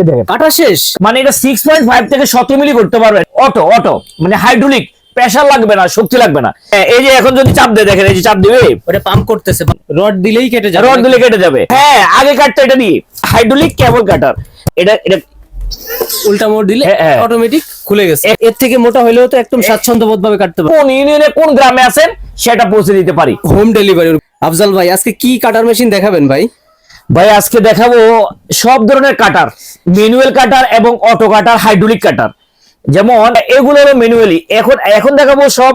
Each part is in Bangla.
এই দেখেন। কাটা শেষ। মানে এটা সিক্স পয়েন্ট ফাইভ থেকে সতেরো মিলি করতে পারবেন। Auto auto. মানে হাইড্রোলিক প্রেশার লাগবে না শক্তি লাগবে না। হ্যাঁ, এই যে এখন যদি চাপ দেয় দেখেন এই যে চাপ দিবে। ওটা পাম্প করতেছে রড দিলেই কেটে যাবে। রড দিলে কেটে যাবে। হ্যাঁ আগে কাটতো এটা দিয়ে। হাইড্রোলিক কেবল কাটার এটা এটা উল্টা মোড় দিলে হ্যাঁ, হ্যাঁ। অটোমেটিক খুলে গেছে। এর থেকে মোটা হলেও তো একদম স্বাচ্ছন্দ্যবোধ ভাবে কাটতে পারবে। কোন ইউনিয়নে কোন গ্রামে আছেন সেটা পৌঁছে দিতে পারি। হোম ডেলিভারি আফজাল ভাই আজকে কি কাটার মেশিন দেখাবেন ভাই? ভাই আজকে দেখাবো সব ধরনের কাটার ম্যানুয়াল কাটার এবং অটো কাটার হাইড্রোলিক কাটার। যেমন এগুলো হলো ম্যানুয়ালি এখন এখন দেখাবো সব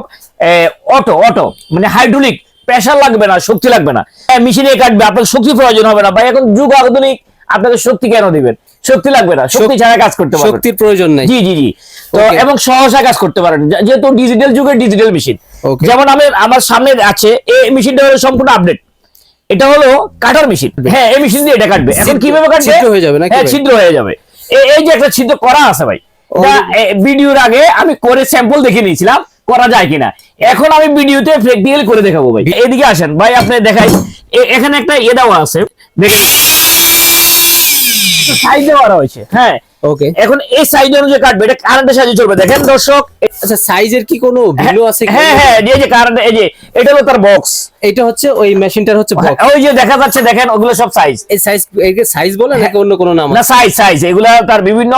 অটো অটো মানে হাইড্রোলিক প্রেশার লাগবে না শক্তি লাগবে না। মেশিনে কাটবে আপনার শক্তি প্রয়োজন হবে না। ভাই এখন যুগ আধুনিক আপনাকে শক্তি কেন দিবেন? শক্তি লাগবে না শক্তি ছাড়া কাজ করতে পারবেন। শক্তির প্রয়োজন নেই। জি জি জি। তো এবং সহসা কাজ করতে পারেন যেহেতু ডিজিটাল যুগের ডিজিটাল মেশিন যেমন আমি আমার সামনে আছে এই মেশিনটা হলো সম্পূর্ণ আপডেট এটা হলো কাটার মেশিন হ্যাঁ এই মেশিন দিয়ে এটা কাটবে। এখন ছিদ্র- কীভাবে কাটবে? ছিদ্র হয়ে যাবে না হ্যাঁ ছিদ্র হয়ে যাবে। এই- এই যে একটা ছিদ্র করা আছে ভাই ভিডিওর আগে আমি করে স্যাম্পল দেখে নিয়েছিলাম করা যায় কিনা। এখন আমি ভিডিওতে প্র্যাকটিক্যাল করে দেখাবো ভাই। এদিকে আসেন ভাই আপনি দেখাই। এখানে একটা ইয়ে দেওয়া আছে দেখেন। সাইজ দেওয়া রয়েছে হ্যাঁ ওকে এখন এই সাইজ অনুযায়ী কাটবে এটা কারেন্টের সাহায্যে চলবে। দেখেন দর্শক আচ্ছা সাইজের কি কোনো ভ্যালু আছে হ্যাঁ হ্যাঁ এই যে কারেন্ট এই যে এটা হলো তার বক্স এটা হচ্ছে ওই মেশিনটার হচ্ছে বক্স ওই যে দেখা যাচ্ছে দেখেন ওগুলো সব সাইজ এই সাইজ একে সাইজ বলে নাকি অন্য কোনো নাম না সাইজ সাইজ এগুলা তার বিভিন্ন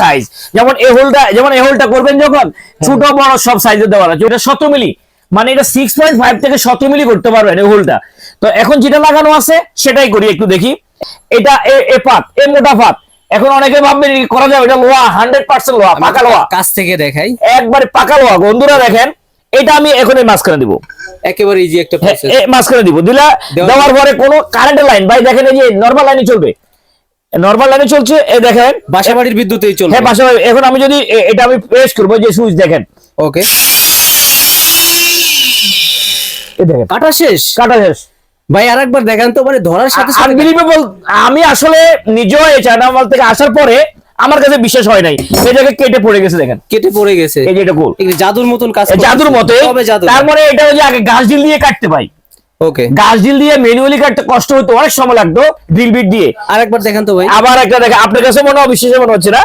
সাইজ যেমন এই হোলটা যেমন এই হোলটা করবেন যখন ছোট বড় সব সাইজে দেওয়া আছে। ওটা শত মিলি মানে এটা সিক্স পয়েন্ট ফাইভ থেকে শত মিলি করতে পারবেন এই হোলটা তো এখন যেটা লাগানো আছে সেটাই করি একটু দেখি। এটা এ- এ পাত এ মোটা পাত। এখন অনেকে ভাববেন করা যাবে? এটা লোহা হান্ড্রেড পার্সেন্ট লোহা পাকা লোহা। কাছ থেকে দেখাই। একবারে পাকা লোহা। বন্ধুরা দেখেন এটা আমি এখন এই মাঝখানে দিব। একেবারে ইজি একটা হ্যাঁ, প্রসেস মাঝখানে দিব। দিলা দেওয়ার পরে কোনো কারেন্টের লাইন ভাই দেখেন এই যে নর্মাল লাইনে চলবে। নর্মাল লাইনে চলছে এ দেখেন বাসা বাড়ির বিদ্যুতেই চলবে। হ্যাঁ পাশাপাশি এখন আমি যদি এটা আমি প্রেস করব যে সুইচ দেখেন। ওকে এ দেখেন। কাটা শেষ? কাটা শেষ। ভাই আর একবার দেখান তো মানে ধরার সাথে আনবিলিভেবল আমি আসলে নিজেও এই চায়না মাল থেকে আসার পরে আমার কাছে বিশ্বাস হয় নাই। এই জায়গায় কেটে পড়ে গেছে দেখেন। কেটে পড়ে গেছে। এই যে এটা গোল। জাদুর মতন কাজ জাদুর মতে তবে জাদু তার মানে এটা ওই যে আগে গাছ ডিল দিয়ে কাটতে পাই। ওকে। গাছ ডিল দিয়ে ম্যানুয়ালি কাটতে কষ্ট হতো অনেক সময় লাগতো ড্রিল বিট দিয়ে। আরেকবার দেখান তো ভাই। আবার একটা দেখেন আপনার কাছে মনে হয় বিশ্বাসে মনে হচ্ছে না?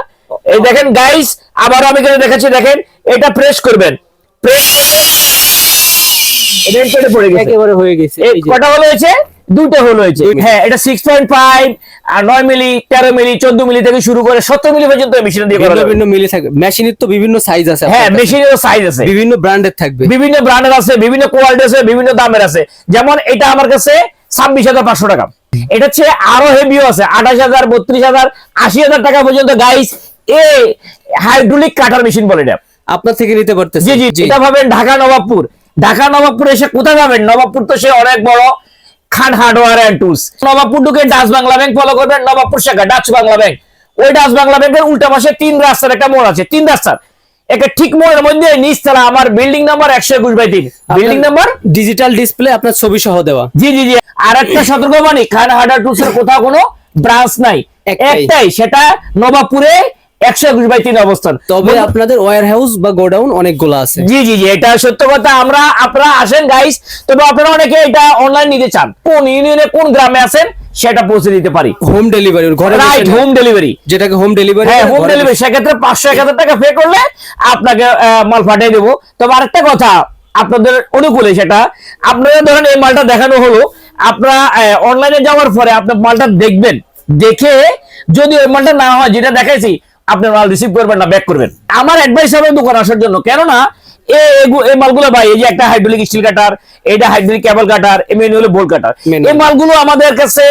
এই দেখেন গাইস আবার আমি এখানে দেখাচ্ছি দেখেন এটা প্রেস করবেন। প্রেস কেটে পড়ে গেছে। একেবারে হয়ে গেছে কটা হলো হয়েছে? দুটো হলো হয়েছে। হ্যাঁ এটা সিক্স পয়েন্ট ফাইভ আর নয় মিলি তেরো মিলি চোদ্দ মিলি থেকে শুরু করে সত্তর মিলি পর্যন্ত মেশিন দিয়ে করা ভিন্ন যাবে। ভিন্ন থাকবে। মেশিনের তো বিভিন্ন সাইজ আছে হ্যাঁ। মেশিনেরও সাইজ আছে। বিভিন্ন ব্র্যান্ডের থাকবে। বিভিন্ন ব্র্যান্ডের আছে বিভিন্ন কোয়ালিটি আছে বিভিন্ন দামের আছে। যেমন এটা আমার কাছে ছাব্বিশ হাজার পাঁচশো টাকা। এটা হচ্ছে আরও হেভিও আছে আঠাশ হাজার বত্রিশ হাজার আশি হাজার টাকা পর্যন্ত। গাইস এ হাইড্রোলিক কাটার মেশিন বলে এটা। আপনার থেকে নিতে পারতেছে। জি জি এটা ভাবেন ঢাকা নবাবপুর ঢাকা নবাবপুর এসে কোথায় পাবেন? নবাবপুর তো সে অনেক বড় Khan hardware and tools Nawabpur ঢুকে ডাচ বাংলা ব্যাংক ফলো করবেন নবাবপুর শাখা ডাচ বাংলা ব্যাংক ওই ডাচ বাংলা ব্যাংকের উল্টা পাশে তিন রাস্তার একটা মোড় আছে তিন রাস্তার। একটা ঠিক মোড়ের মধ্যে নিচতলা আমার বিল্ডিং নাম্বার একশো একুশ বাই তিন। বিল্ডিং নাম্বার ডিজিটাল ডিসপ্লে আপনার ছবি সহ দেওয়া। জি জি জি। আর একটা সতর্কবাণী খান হার্ডওয়ার টুলস এর কোথাও কোনো ব্রাঞ্চ নাই। একটাই সেটা নবাবপুরে একশো একুশ বাই তিন অবস্থান। তবে আপনাদের ওয়্যার হাউস বা গোডাউন অনেকগুলো আছে। জি জি জি এটা সত্য কথা। আমরা আপনারা আসেন গাইস তবে আপনারা অনেকে এটা অনলাইন নিতে চান। কোন ইউনিয়নে কোন গ্রামে আছেন সেটা পৌঁছে দিতে পারি। হোম ডেলিভারি ঘরে রাইট হোম ডেলিভারি যেটাকে হোম ডেলিভারি হ্যাঁ হোম ডেলিভারি সেক্ষেত্রে পাঁচশো এক হাজার টাকা পে করলে আপনাকে মাল পাঠিয়ে দেবো। তবে আরেকটা কথা আপনাদের অনুকূলে সেটা আপনাদের ধরেন এই মালটা দেখানো হলো আপনারা অনলাইনে যাওয়ার পরে আপনার মালটা দেখবেন। দেখে যদি ওই মালটা না হয় যেটা দেখাইছি আপনি মাল রিসিভ করবেন না ব্যাক করবেন। আমার অ্যাডভাইস হবে দোকান আসার জন্য। কেননা এই মালগুলো ভাই এই যে একটা হাইড্রোলিক স্টিল কাটার এটা হাইড্রোলিক কেবল কাটার ম্যানুয়ালি কাটার এই মালগুলো আমাদের কাছে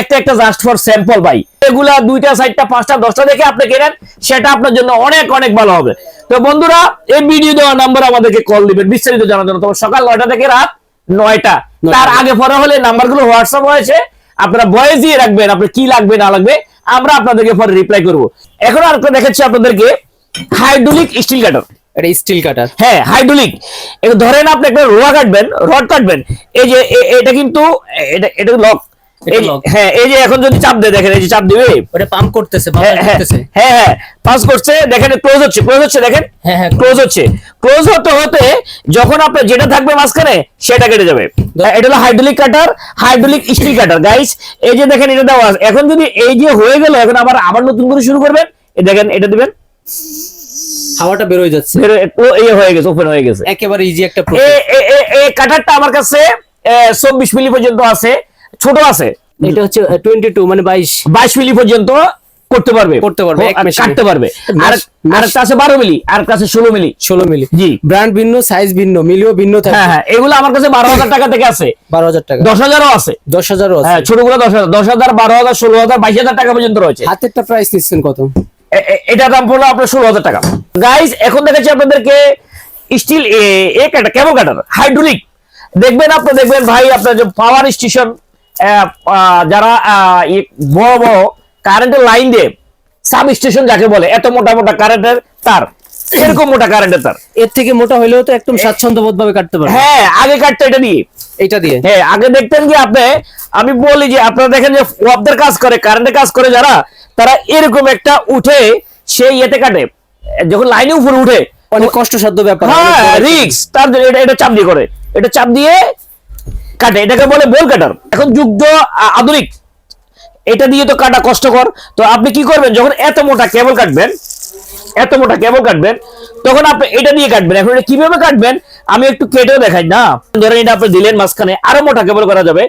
একটা একটা জাস্ট ফর স্যাম্পল ভাই। এগুলা দুইটা চারটা পাঁচটা দশটা দেখে আপনি কেনেন সেটা আপনার জন্য অনেক অনেক ভালো হবে। তো বন্ধুরা এই ভিডিও দেওয়া নাম্বার আমাদেরকে কল দিবেন বিস্তারিত জানার জন্য। সকাল নয়টা থেকে রাত নয়টা। তার আগে পরে হলে নাম্বারগুলো হোয়াটসঅ্যাপ হয়েছে। আপনারা ভয়েস দিয়ে রাখবেন আপনার কি লাগবে না লাগবে আমরা আপনাদেরকে পরে রিপ্লাই করব। এখন আর একটা দেখাচ্ছি আপনাদেরকে হাইড্রোলিক স্টিল কাটার এটা স্টিল কাটার হ্যাঁ হাইড্রোলিক ধরেন আপনি একটা রোয়া কাটবেন রড কাটবেন। এই যে এটা কিন্তু এটা এটা লক হ্যাঁ এই যে এখন যদি চাপ দেয় দেখেন এই যে চাপ দিবে। ওটা পাম্প করতেছে হ্যাঁ হ্যাঁ হ্যাঁ পাস করছে দেখেন ক্লোজ হচ্ছে ক্লোজ হচ্ছে দেখেন। হ্যাঁ হ্যাঁ ক্লোজ হচ্ছে। ক্লোজ হতে হতে যখন আপনার যেটা থাকবে মাঝখানে সেটা কেটে যাবে। এটা হলো hydraulic cutter hydraulic steel cutter guys এই যে দেখেন এটা দেওয়া আছে। এখন যদি এই যে হয়ে গেল এখন আবার আবার নতুন করে শুরু করবেন। দেখেন এটা দিবেন। হাওয়াটা বের হয়ে যাচ্ছে। হয়ে- এই হয়ে গেছে ওপেন হয়ে গেছে। একেবারে ইজি একটা কাটারটা আমার কাছে চব্বিশ মিলি পর্যন্ত আছে। ছোট আছে। এটা হচ্ছে টোয়েন্টি টু মানে বাইশ। বাইশ মিলি পর্যন্ত করতে পারবে। করতে পারবে, আর কাটতে পারবে। আর আরেকটা আছে বারো মিলি আরেকটা আছে ষোলো মিলি। ষোলো মিলি। জি। ব্র্যান্ড ভিন্ন সাইজ ভিন্ন মিলিও ভিন্ন হ্যাঁ থাকে হ্যাঁ এগুলো আমার কাছে বারো হাজার টাকা থেকে আছে। বারো হাজার টাকা। দশ হাজারও আছে। দশ হাজারও আছে। হ্যাঁ ছোটগুলো দশ হাজার দশ হাজার বারো হাজার ষোলো হাজার বাইশ হাজার টাকা পর্যন্ত রয়েছে। হাতেরটা প্রাইস নিচ্ছেন কত? এটা দাম পড়ল আপনার ষোলো হাজার টাকা। গাইজ এখন দেখাচ্ছি আপনাদেরকে স্টিল এ কাটার কেবল কাটার হাইড্রোলিক দেখবেন আপনি দেখবেন ভাই আপনার যে পাওয়ার স্টেশন যারা বড় বড় কারেন্টের লাইন দিয়ে সাব স্টেশন যাকে বলে এত মোটা মোটা কারেন্টের তার এরকম মোটা কারেন্টের তার। এর থেকে মোটা হলেও তো একদম স্বাচ্ছন্দ্যবোধ ভাবে কাটতে পারবে। হ্যাঁ আগে কাটতে এটা দিয়ে। এটা দিয়ে? হ্যাঁ আগে দেখতেন যে আপনি আমি বলি যে আপনারা দেখেন যে ওয়াবদের কাজ করে কারেন্টের কাজ করে যারা তারা এরকম একটা উঠে সেই ইয়েতে কাটে। যখন লাইনে উপরে উঠে অনেক কষ্টসাধ্য ব্যাপার। হ্যাঁ রিক্স তার জন্য এটা এটা চাপ দিয়ে করে। এটা চাপ দিয়ে কাটে এটাকে বলে বোল কাটার এখন যুদ্ধ আধুনিক। এটা দিয়ে তো কাটা কষ্টকর। তো আপনি কি করবেন যখন এত মোটা কেবল কাটবেন এত মোটা কেবল কাটবেন তখন আপনি এটা দিয়ে কাটবেন। এখন এটা কীভাবে কাটবেন আমি একটু কেটেও দেখাই না? ধরেন এটা আপনি দিলেন মাঝখানে আরও মোটা কেবল করা যাবে।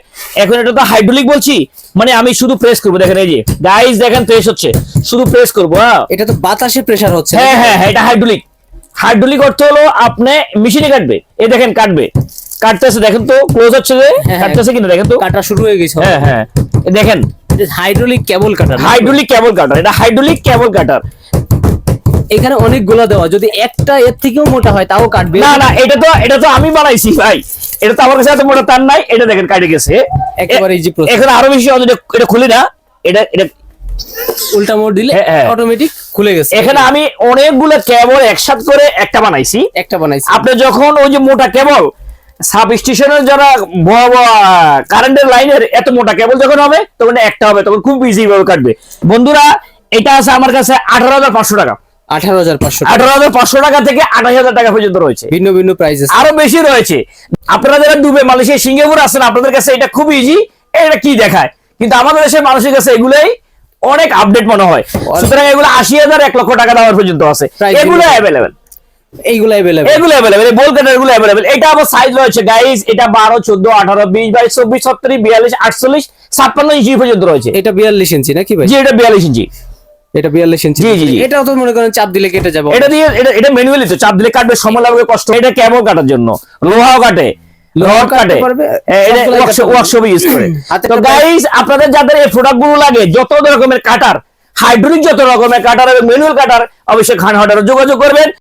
এখন এটা তো হাইড্রোলিক বলছি মানে আমি শুধু প্রেস করব। দেখেন এই যে গাইস দেখেন প্রেস হচ্ছে। শুধু প্রেস করব হ্যাঁ? এটা তো বাতাসে প্রেসার হচ্ছে। হ্যাঁ হ্যাঁ হ্যাঁ এটা হাইড্রোলিক হাইড্রোলিক অর্থ হলো আপনি মেশিনে কাটবে। এই দেখেন কাটবে। কাটতেছে দেখেন তো ক্লোজ হচ্ছে যে হ্যাঁ। কাটতেছে কিনা দেখেন তো। কাটা শুরু হয়ে গেছে হ্যাঁ হ্যাঁ। দেখেন। হাইড্রোলিক কেবল কাটার হাইড্রোলিক কেবল কাটার এটা হাইড্রোলিক কেবল কাটার এখানে অনেকগুলো দেওয়া যদি একটা এর থেকেও মোটা হয় তাও কাটবে। না না এটা তো এটা তো আমি বানাইছি ভাই। এটা তো আমার কাছে এত মোটা তার নাই এটা দেখেন কাটে গেছে। একেবারে easy process। এখন আরও বেশি সহজ, এটা- খুলি না এটা এটা উল্টা মোড় দিলে হ্যাঁ, হ্যাঁ। অটোমেটিক খুলে গেছে। এখানে আমি অনেকগুলো কেবল একসাথে করে একটা বানাইছি। একটা বানাইছি। আপনি যখন ওই যে মোটা কেবল সাব স্টেশনের যারা কারেন্টের লাইনের এত মোটা কেবল যখন হবে তখন একটা হবে তখন খুব ইজি ভাবে কাটবে। বন্ধুরা এটা আছে আমার কাছে আঠারো হাজার পাঁচশো টাকা। আঠারো হাজার পাঁচশো আঠারো হাজার পাঁচশো টাকা থেকে আঠাশ হাজার টাকা পর্যন্ত রয়েছে। ভিন্ন ভিন্ন আরও বেশি রয়েছে। আপনারা যারা দুবে মালয়েশিয়া সিঙ্গাপুর আছেন আপনাদের কাছে এটা খুব ইজি এটা কি দেখায়? কিন্তু আমাদের দেশের মানুষের কাছে এগুলোই অনেক আপডেট মনে হয়। সুতরাং এগুলো আশি হাজার এক লক্ষ টাকা দেওয়ার পর্যন্ত আছে। এগুলো অ্যাভেলেবেল এইগুলো অ্যাভেলেবল এগুলো অ্যাভেলেবেল এই বোল কাটার এগুলো অ্যাভেলেবেল এটা আবার সাইজ রয়েছে গাইস এটা বারো চোদ্দ আঠারো বিশ বাইশ চব্বিশ ছত্রিশ বিয়াল্লিশ আটচল্লিশ ছাপ্পান্ন ইঞ্চি পর্যন্ত রয়েছে। এটা বিয়াল্লিশ ইঞ্চি নাকি ভাই? জি এটা বিয়াল্লিশ ইঞ্চি এটা বিয়াল্লিশ ইঞ্চি জি, জি, জি। এটাও তো মনে করেন চাপ দিলে কেটে যাবে। এটা দিয়ে এটা এটা ম্যানুয়ালি তো চাপ দিলে কাটবে সময় লাগবে কষ্ট এটা কেবল কাটার জন্য। লোহাও কাটে। লোহাও কাটে। এটা। ওয়ার্কশপে ইউজ করে। হাতে তো গাইস আপনাদের যাদের এই প্রোডাক্টগুলো লাগে যত রকমের কাটার হাইড্রোলিক যত রকমের কাটার এবং ম্যানুয়াল কাটার অবশ্যই খান অর্ডারে যোগাযোগ করবেন।